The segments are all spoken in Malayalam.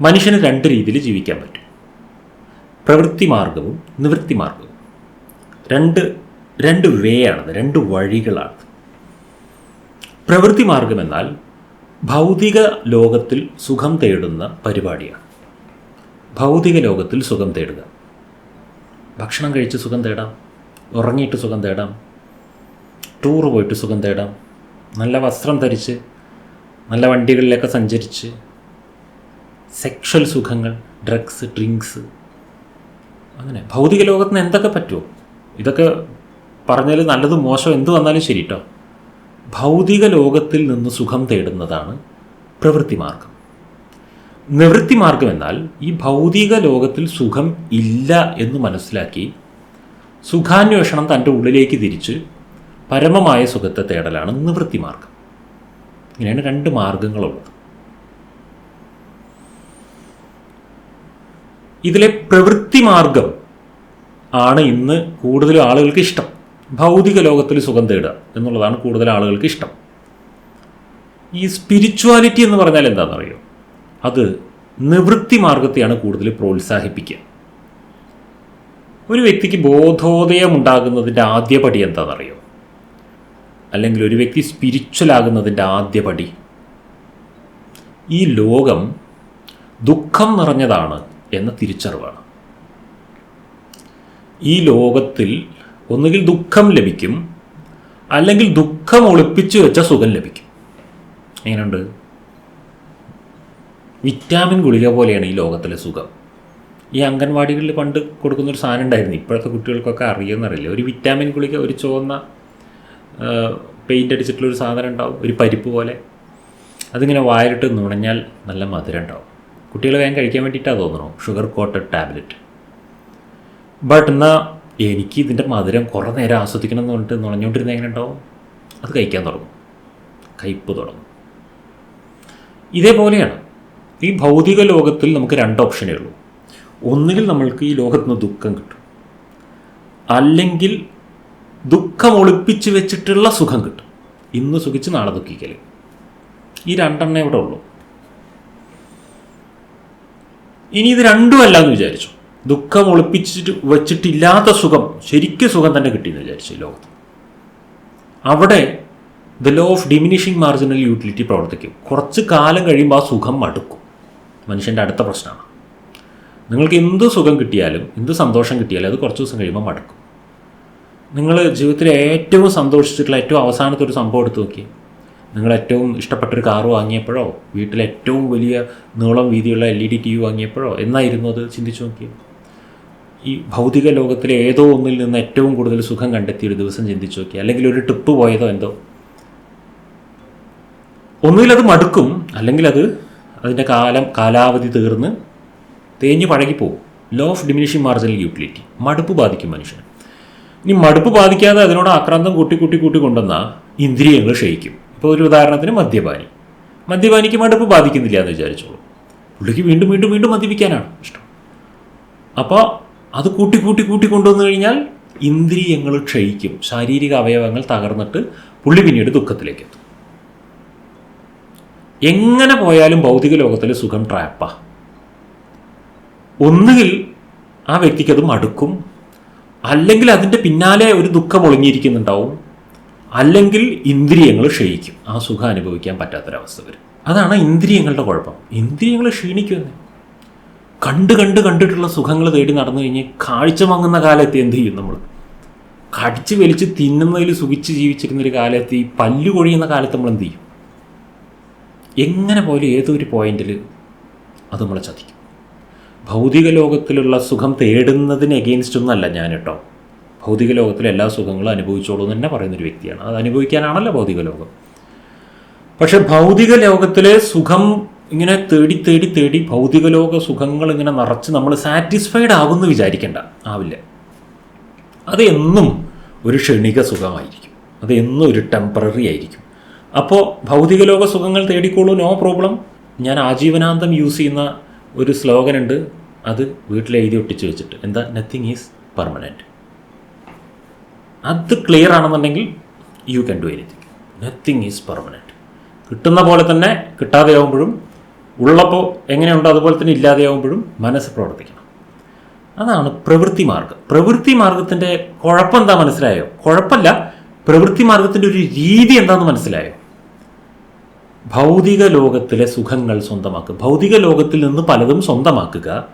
മനുഷ്യന് രണ്ട് രീതിയിൽ ജീവിക്കാൻ പറ്റും. പ്രവൃത്തി മാർഗവും നിവൃത്തി മാർഗവും രണ്ട് രണ്ട് വേ ആണത് രണ്ട് വഴികളാണ് പ്രവൃത്തി മാർഗം എന്നാൽ ഭൗതിക ലോകത്തിൽ സുഖം തേടുന്ന പരിപാടിയാണ്. ഭൗതിക ലോകത്തിൽ സുഖം തേടുക. ഭക്ഷണം കഴിച്ച് സുഖം തേടാം ഉറങ്ങിയിട്ട് സുഖം തേടാം ടൂർ പോയിട്ട് സുഖം തേടാം നല്ല വസ്ത്രം ധരിച്ച് നല്ല വണ്ടികളിലൊക്കെ സഞ്ചരിച്ച് സെക്ഷൽ സുഖങ്ങൾ ഡ്രഗ്സ് ഡ്രിങ്ക്സ് അങ്ങനെ. ഭൗതിക ലോകത്തിന് എന്തൊക്കെ പറ്റുമോ ഇതൊക്കെ പറഞ്ഞാൽ നല്ലതും മോശം എന്ത് വന്നാലും ശരി കേട്ടോ ഭൗതിക ലോകത്തിൽ നിന്ന് സുഖം തേടുന്നതാണ് പ്രവൃത്തി മാർഗം. നിവൃത്തി മാർഗം എന്നാൽ ഈ ഭൗതിക ലോകത്തിൽ സുഖം ഇല്ല എന്ന് മനസ്സിലാക്കി സുഖാന്വേഷണം തന്റെ ഉള്ളിലേക്ക് തിരിച്ച് പരമമായ സുഖത്തെ തേടലാണ് നിവൃത്തി മാർഗം. ഇങ്ങനെയാണ് രണ്ട് മാർഗങ്ങളുള്ളത്. ഇതിലെ പ്രവൃത്തി മാർഗം ആണ് ഇന്ന് കൂടുതൽ ആളുകൾക്ക് ഇഷ്ടം. ഭൗതിക ലോകത്തിൽ സുഖം തേടുക എന്നുള്ളതാണ് കൂടുതൽ ആളുകൾക്ക് ഇഷ്ടം. ഈ സ്പിരിച്വാലിറ്റി എന്ന് പറഞ്ഞാൽ എന്താണെന്നറിയോ? അത് നിവൃത്തി മാർഗത്തെയാണ് കൂടുതൽ പ്രോത്സാഹിപ്പിക്കുക. ഒരു വ്യക്തിക്ക് ബോധോദയം ഉണ്ടാകുന്നതിന്റെ ആദ്യ പടി എന്താണെന്നറിയോ? അല്ലെങ്കിൽ ഒരു വ്യക്തി സ്പിരിച്വൽ ആകുന്നതിന്റെ ആദ്യ പടി. ഈ ലോകം ദുഃഖം നിറഞ്ഞതാണ് എന്ന തിരിച്ചറിവാണ്. ഈ ലോകത്തിൽ ഒന്നുകിൽ ദുഃഖം ലഭിക്കും അല്ലെങ്കിൽ ദുഃഖം ഒളിപ്പിച്ചു വെച്ച സുഖം ലഭിക്കും. എങ്ങനെയുണ്ട്? വിറ്റാമിൻ ഗുളിക പോലെയാണ് ഈ ലോകത്തിലെ സുഖം. ഈ അംഗൻവാടികളിൽ പണ്ട് കൊടുക്കുന്ന ഒരു സാധനം ഉണ്ടായിരുന്നു. ഇപ്പോഴത്തെ കുട്ടികൾക്കൊക്കെ അറിയുമെന്നറിയില്ല. ഒരു വിറ്റാമിൻ ഗുളിക ഒരു ചുവന്ന പെയിന്റ് അടിച്ചിട്ടുള്ളൊരു സാധനം ഉണ്ടാവും. ഒരു പരിപ്പ് പോലെ. അതിങ്ങനെ വായിലിട്ട് നുണഞ്ഞാൽ നല്ല മധുരം ഉണ്ടാവും. കുട്ടികൾ വേഗം കഴിക്കാൻ വേണ്ടിയിട്ടാണ് തോന്നുന്നു. ഷുഗർ കോട്ടഡ് ടാബ്ലറ്റ് ബട്ട് എന്നാൽ എനിക്ക് ഇതിന്റെ മധുരം കുറേ നേരം ആസ്വദിക്കണം എന്ന് പറഞ്ഞിട്ട് നുണഞ്ഞുകൊണ്ടിരുന്ന എങ്ങനെ ഉണ്ടാവും? അത് കഴിക്കാൻ തുടങ്ങും. കയ്പ് തുടങ്ങും. ഇതേപോലെയാണ്. ഈ ഭൗതിക ലോകത്തിൽ നമുക്ക് രണ്ട് ഓപ്ഷനേ ഉള്ളൂ. ഒന്നുകിൽ നമ്മൾക്ക് ഈ ലോകത്ത് നിന്ന് ദുഃഖം കിട്ടും. അല്ലെങ്കിൽ ദുഃഖം ഒളിപ്പിച്ച് വെച്ചിട്ടുള്ള സുഖം കിട്ടും. ഇന്ന് സുഖിച്ച് നാളെ ദുഃഖിക്കൽ ഈ രണ്ടെണ്ണേ ഇവിടെ ഉള്ളൂ. ഇനി ഇത് രണ്ടും അല്ല എന്ന് വിചാരിച്ചു. ദുഃഖം ഒളിപ്പിച്ചിട്ട് വെച്ചിട്ടില്ലാത്ത സുഖം ശരിക്കും സുഖം തന്നെ കിട്ടിയെന്ന് വിചാരിച്ചു ഈ ലോകത്ത്. അവിടെ the law of diminishing marginal utility പ്രവർത്തിക്കും. കുറച്ച് കാലം കഴിയുമ്പോൾ ആ സുഖം മടുക്കും. മനുഷ്യന്റെ അടുത്ത പ്രശ്നമാണ്. നിങ്ങൾക്ക് എന്ത് സുഖം കിട്ടിയാലും എന്ത് സന്തോഷം കിട്ടിയാലും അത് കുറച്ച് ദിവസം കഴിയുമ്പോൾ മടുക്കും. നിങ്ങൾ ജീവിതത്തിൽ ഏറ്റവും സന്തോഷിച്ചിട്ടുള്ള ഏറ്റവും അവസാനത്തെ ഒരു സംഭവം എടുത്ത് നോക്കി നിങ്ങൾ ഏറ്റവും ഇഷ്ടപ്പെട്ടൊരു കാർ വാങ്ങിയപ്പോഴോ? വീട്ടിലെ ഏറ്റവും വലിയ നീളം വീതിയുള്ള L E D T V വാങ്ങിയപ്പോഴോ? എന്നായിരുന്നു അത് ചിന്തിച്ചു നോക്കിയത് ഈ ഭൗതിക ലോകത്തിലെ ഏതോ ഒന്നിൽ നിന്ന് ഏറ്റവും കൂടുതൽ സുഖം കണ്ടെത്തിയ ഒരു ദിവസം ചിന്തിച്ചു നോക്കി അല്ലെങ്കിൽ ഒരു ട്രിപ്പ് പോയതോ എന്തോ. ഒന്നുകിൽ അത് മടുക്കും. അല്ലെങ്കിൽ അത് അതിന്റെ കാലം കാലാവധി തീർന്ന് തേഞ്ഞ് പഴകിപ്പോവും. Law of diminishing marginal utility മടുപ്പ് ബാധിക്കും മനുഷ്യന്. ഇനി മടുപ്പ് ബാധിക്കാതെ അതിനോട് ആക്രാന്തം കൂട്ടി കൂട്ടി കൂട്ടി കൊണ്ടുവന്നാൽ ഇന്ദ്രിയങ്ങൾ ക്ഷയിക്കും. ഇപ്പോൾ ഒരു ഉദാഹരണത്തിന് മദ്യപാനി. മദ്യപാനിക്ക് മടുപ്പ് ബാധിക്കുന്നില്ല എന്ന് വിചാരിച്ചോളൂ. പുള്ളിക്ക് വീണ്ടും വീണ്ടും വീണ്ടും മദ്യപിക്കാനാണ് ഇഷ്ടം. അപ്പോൾ അത് കൂട്ടി കൂട്ടി കൂട്ടി കൊണ്ടുവന്നു കഴിഞ്ഞാൽ ഇന്ദ്രിയങ്ങൾ ക്ഷയിക്കും. ശാരീരിക അവയവങ്ങൾ തകർന്നിട്ട് പുള്ളി പിന്നീട് ദുഃഖത്തിലേക്ക് എത്തും എങ്ങനെ പോയാലും ഭൗതിക ലോകത്തിൽ സുഖം ട്രാപ്പാ. ഒന്നുകിൽ ആ വ്യക്തിക്ക് അത് മടുക്കും അല്ലെങ്കിൽ അതിന്റെ പിന്നാലെ ഒരു ദുഃഖം ഒളിഞ്ഞിരിക്കുന്നുണ്ടാവും. അല്ലെങ്കിൽ ഇന്ദ്രിയങ്ങൾ ക്ഷയിക്കും. ആ സുഖം അനുഭവിക്കാൻ പറ്റാത്തൊരവസ്ഥ വരും. അതാണ് ഇന്ദ്രിയങ്ങളുടെ കുഴപ്പം. ഇന്ദ്രിയങ്ങൾ ക്ഷീണിക്കുമെന്ന് കണ്ട് കണ്ട് കണ്ടിട്ടുള്ള സുഖങ്ങൾ തേടി നടന്നു കഴിഞ്ഞ് കാഴ്ച വാങ്ങുന്ന കാലത്ത് എന്ത് ചെയ്യും നമ്മൾ കടിച്ച് വലിച്ച് തിന്നുന്നതിൽ സുഖിച്ച് ജീവിച്ചിരുന്ന ഒരു കാലത്ത് ഈ പല്ലു കൊഴിയുന്ന കാലത്ത് നമ്മൾ എന്ത് ചെയ്യും? എങ്ങനെ പോലും ഏതൊരു പോയിന്റിൽ അത് നമ്മളെ ചതിക്കും. ഭൗതിക ലോകത്തിലുള്ള സുഖം തേടുന്നതിന് എഗെയിൻസ്റ്റ് ഒന്നല്ല ഞാൻ കേട്ടോ ഭൗതിക ലോകത്തിലെ എല്ലാ സുഖങ്ങളും അനുഭവിച്ചോളൂ എന്ന് തന്നെ പറയുന്നൊരു വ്യക്തിയാണ്. അത് അനുഭവിക്കാനാണല്ലോ ഭൗതിക ലോകം പക്ഷെ ഭൗതിക ലോകത്തിലെ സുഖം ഇങ്ങനെ തേടി തേടി തേടി ഭൗതിക ലോക സുഖങ്ങൾ ഇങ്ങനെ നിറച്ച് നമ്മൾ സാറ്റിസ്ഫൈഡ് ആകുമെന്ന് വിചാരിക്കേണ്ട. ആവില്ല. അത് എന്നും ഒരു ക്ഷണിക സുഖമായിരിക്കും. അത് എന്നും ഒരു ടെമ്പററി ആയിരിക്കും. അപ്പോൾ ഭൗതിക ലോക സുഖങ്ങൾ തേടിക്കോളൂ നോ പ്രോബ്ലം ഞാൻ ആജീവനാന്തം യൂസ് ചെയ്യുന്ന ഒരു സ്ലോഗൻ ഉണ്ട്. അത് വീട്ടിൽ എഴുതി ഒട്ടിച്ച് വെച്ചിട്ട്. എന്താ? നത്തിങ് ഈസ് പെർമനന്റ് അത് ക്ലിയർ ആണെന്നുണ്ടെങ്കിൽ you can do anything nothing is permanent കിട്ടുന്ന പോലെ തന്നെ കിട്ടാതെ ആകുമ്പോഴും ഉള്ളപ്പോൾ എങ്ങനെയുണ്ടോ അതുപോലെ തന്നെ ഇല്ലാതെയാവുമ്പോഴും മനസ്സ് പ്രവർത്തിക്കണം. അതാണ് പ്രവൃത്തി മാർഗം. പ്രവൃത്തി മാർഗത്തിന്റെ കുഴപ്പം എന്താ മനസ്സിലായോ? കുഴപ്പമില്ല പ്രവൃത്തി മാർഗത്തിന്റെ ഒരു രീതി എന്താണെന്ന് മനസ്സിലായോ? ഭൗതിക ലോകത്തിലെ സുഖങ്ങൾ സ്വന്തമാക്കുക. ഭൗതിക ലോകത്തിൽ നിന്ന് പലതും സ്വന്തമാക്കുക.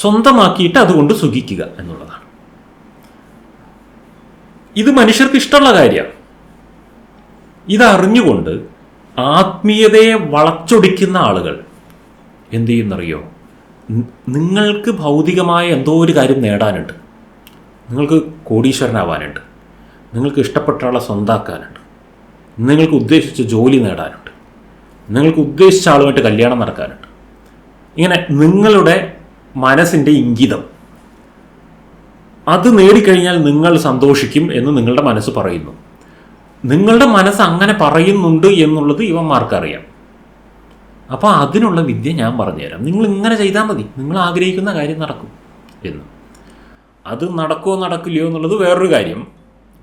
സ്വന്തമാക്കിയിട്ട് അതുകൊണ്ട് സുഖിക്കുക എന്നുള്ളതാണ്. ഇത് മനുഷ്യർക്ക് ഇഷ്ടമുള്ള കാര്യമാണ്. ഇതറിഞ്ഞുകൊണ്ട് ആത്മീയതയെ വളച്ചൊടിക്കുന്ന ആളുകൾ എന്ത് ചെയ്യുന്നറിയോ? നിങ്ങൾക്ക് ഭൗതികമായ എന്തോ ഒരു കാര്യം നേടാനുണ്ട്. നിങ്ങൾക്ക് കോടീശ്വരനാവാനുണ്ട്. നിങ്ങൾക്ക് ഇഷ്ടപ്പെട്ട ആളെ സ്വന്താക്കാനുണ്ട്. നിങ്ങൾക്ക് ഉദ്ദേശിച്ച ജോലി നേടാനുണ്ട്. നിങ്ങൾക്ക് ഉദ്ദേശിച്ച ആളുമായിട്ട് കല്യാണം നടക്കാനുണ്ട്. ഇങ്ങനെ നിങ്ങളുടെ മനസ്സിന്റെ ഇംഗിതം അത് നേടിക്കഴിഞ്ഞാൽ നിങ്ങൾ സന്തോഷിക്കും എന്ന് നിങ്ങളുടെ മനസ്സ് പറയുന്നു. നിങ്ങളുടെ മനസ്സ് അങ്ങനെ പറയുന്നുണ്ട് എന്നുള്ളത് ഇവന്മാർക്കറിയാം. അപ്പോൾ അതിനുള്ള വിദ്യ ഞാൻ പറഞ്ഞുതരാം. നിങ്ങൾ ഇങ്ങനെ ചെയ്താൽ മതി. നിങ്ങൾ ആഗ്രഹിക്കുന്ന കാര്യം നടക്കും എന്ന്. അത് നടക്കുമോ നടക്കില്ലയോ എന്നുള്ളത് വേറൊരു കാര്യം.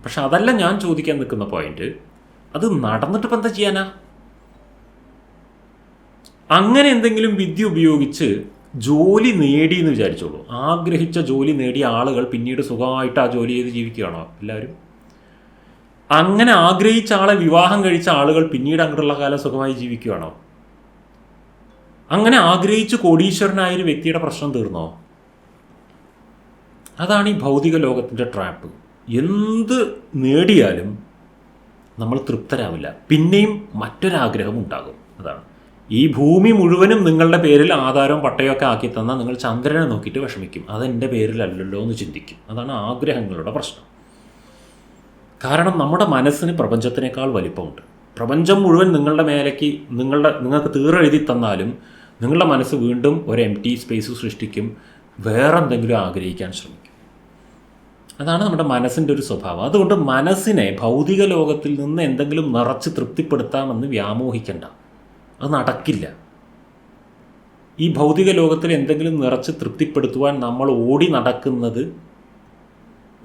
പക്ഷെ അതല്ല ഞാൻ ചോദിക്കാൻ നിൽക്കുന്ന പോയിന്റ് അത് നടന്നിട്ട് ഇപ്പം എന്താ ചെയ്യാനാ? അങ്ങനെ എന്തെങ്കിലും വിദ്യ ഉപയോഗിച്ച് ജോലി നേടി എന്ന് വിചാരിച്ചോളൂ. ആഗ്രഹിച്ച ജോലി നേടിയ ആളുകൾ പിന്നീട് സുഖമായിട്ട് ആ ജോലി ചെയ്ത് ജീവിക്കുകയാണോ എല്ലാവരും? അങ്ങനെ ആഗ്രഹിച്ച ആളെ വിവാഹം കഴിച്ച ആളുകൾ പിന്നീട് അങ്ങോട്ടുള്ള കാലം സുഖമായി ജീവിക്കുകയാണോ? അങ്ങനെ ആഗ്രഹിച്ച് കോടീശ്വരനായ ഒരു വ്യക്തിയുടെ പ്രശ്നം തീർന്നോ? അതാണ് ഈ ഭൗതിക ലോകത്തിന്റെ ട്രാപ്പ് എന്ത് നേടിയാലും നമ്മൾ തൃപ്തരാവില്ല. പിന്നെയും മറ്റൊരാഗ്രഹം ഉണ്ടാകും. അതാണ്. ഈ ഭൂമി മുഴുവനും നിങ്ങളുടെ പേരിൽ ആധാരവും പട്ടയമൊക്കെ ആക്കി തന്നാൽ നിങ്ങൾ ചന്ദ്രനെ നോക്കിയിട്ട് വിഷമിക്കും. അതെന്റെ പേരിലല്ലല്ലോ എന്ന് ചിന്തിക്കും. അതാണ് ആഗ്രഹങ്ങളുടെ പ്രശ്നം. കാരണം നമ്മുടെ മനസ്സിന് പ്രപഞ്ചത്തിനേക്കാൾ വലിപ്പമുണ്ട്. പ്രപഞ്ചം മുഴുവൻ നിങ്ങളുടെ മേലേക്ക് നിങ്ങളുടെ നിങ്ങൾക്ക് തീറെഴുതി തന്നാലും നിങ്ങളുടെ മനസ്സ് വീണ്ടും ഒരു എം ടി സ്പേസ് സൃഷ്ടിക്കും. വേറെ എന്തെങ്കിലും ആഗ്രഹിക്കാൻ ശ്രമിക്കും. അതാണ് നമ്മുടെ മനസ്സിന്റെ ഒരു സ്വഭാവം. അതുകൊണ്ട് മനസ്സിനെ ഭൗതിക ലോകത്തിൽ നിന്ന് എന്തെങ്കിലും നിറച്ച് തൃപ്തിപ്പെടുത്താമെന്ന് വ്യാമോഹിക്കണ്ട. അത് നടക്കില്ല. ഈ ഭൗതിക ലോകത്തിൽ എന്തെങ്കിലും നിറച്ച് തൃപ്തിപ്പെടുത്തുവാൻ നമ്മൾ ഓടി നടക്കുന്നത്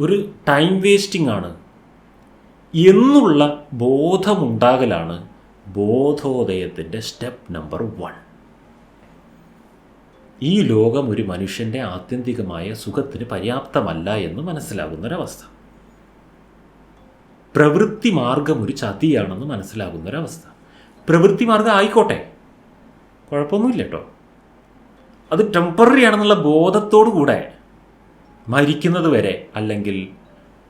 ഒരു ടൈം വേസ്റ്റിംഗ് ആണ്. എന്നുള്ള ബോധമുണ്ടാകലാണ് ബോധോദയത്തിന്റെ സ്റ്റെപ്പ് നമ്പർ വൺ ഈ ലോകം ഒരു മനുഷ്യന്റെ ആത്യന്തികമായ സുഖത്തിന് പര്യാപ്തമല്ല എന്ന് മനസ്സിലാകുന്നൊരവസ്ഥ. പ്രവൃത്തി മാർഗം ഒരു ചതിയാണെന്ന് മനസ്സിലാകുന്നൊരവസ്ഥ. പ്രവൃത്തി മാർഗം ആയിക്കോട്ടെ. കുഴപ്പമൊന്നുമില്ല കേട്ടോ. അത് ടെമ്പററി ആണെന്നുള്ള ബോധത്തോടു കൂടെ മരിക്കുന്നത് വരെ അല്ലെങ്കിൽ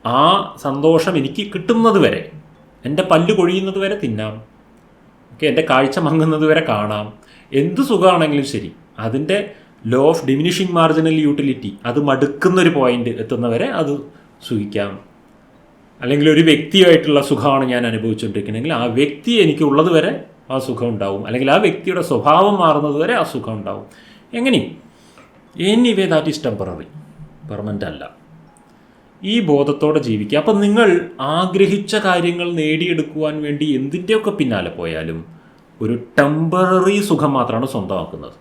ആ സന്തോഷം എനിക്ക് കിട്ടുന്നത് വരെ എന്റെ പല്ല് കൊഴിയുന്നത് വരെ തിന്നാം. ഓക്കെ എന്റെ കാഴ്ച മങ്ങുന്നത് വരെ കാണാം. എന്ത് സുഖമാണെങ്കിലും ശരി. അതിന്റെ law of diminishing marginal utility അത് മടുക്കുന്നൊരു പോയിന്റ് എത്തുന്നവരെ അത് സുഖിക്കാം അല്ലെങ്കിൽ ഒരു വ്യക്തിയായിട്ടുള്ള സുഖമാണ് ഞാൻ അനുഭവിച്ചുകൊണ്ടിരിക്കുന്നതെങ്കിൽ ആ വ്യക്തി എനിക്കുള്ളത് വരെ ആ സുഖം ഉണ്ടാവും. അല്ലെങ്കിൽ ആ വ്യക്തിയുടെ സ്വഭാവം മാറുന്നത് വരെ ആ സുഖം ഉണ്ടാവും. എങ്ങനെയും. Anyway that is temporary permanent അല്ല. ഈ ബോധത്തോടെ ജീവിക്കുക. അപ്പം നിങ്ങൾ ആഗ്രഹിച്ച കാര്യങ്ങൾ നേടിയെടുക്കുവാൻ വേണ്ടി എന്തിന്റെയൊക്കെ പിന്നാലെ പോയാലും ഒരു ടെമ്പററി സുഖം മാത്രമാണ് സ്വന്തമാക്കുന്നത്.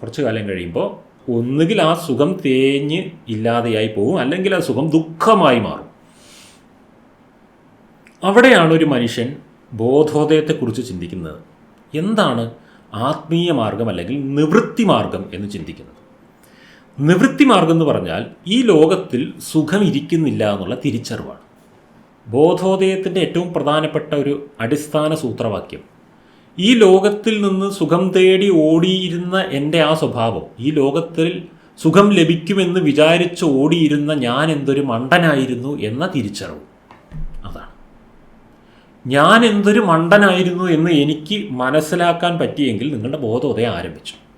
കുറച്ച് കാലം കഴിയുമ്പോൾ ഒന്നുകിൽ ആ സുഖം തേഞ്ഞ് ഇല്ലാതെയായി പോകും അല്ലെങ്കിൽ ആ സുഖം ദുഃഖമായി മാറും. അവിടെയാണ് ഒരു മനുഷ്യൻ ബോധോദയത്തെക്കുറിച്ച് ചിന്തിക്കുന്നത്. എന്താണ് ആത്മീയ മാർഗം അല്ലെങ്കിൽ നിവൃത്തി മാർഗം എന്ന് ചിന്തിക്കുന്നത്? നിവൃത്തി മാർഗം എന്ന് പറഞ്ഞാൽ ഈ ലോകത്തിൽ സുഖം ഇരിക്കുന്നില്ല എന്നുള്ള തിരിച്ചറിവാണ്. ബോധോദയത്തിന്റെ ഏറ്റവും പ്രധാനപ്പെട്ട ഒരു അടിസ്ഥാന സൂത്രവാക്യം ഈ ലോകത്തിൽ നിന്ന് സുഖം തേടി ഓടിയിരുന്ന എന്റെ ആ സ്വഭാവം ഈ ലോകത്തിൽ സുഖം ലഭിക്കുമെന്ന് വിചാരിച്ച് ഓടിയിരുന്ന ഞാൻ എന്തൊരു മണ്ടനായിരുന്നു എന്ന തിരിച്ചറിവ്. അതാണ്. ഞാൻ എന്തൊരു മണ്ടനായിരുന്നു എന്ന് എനിക്ക് മനസ്സിലാക്കാൻ പറ്റിയെങ്കിൽ നിങ്ങളുടെ ബോധോദയം ആരംഭിച്ചു.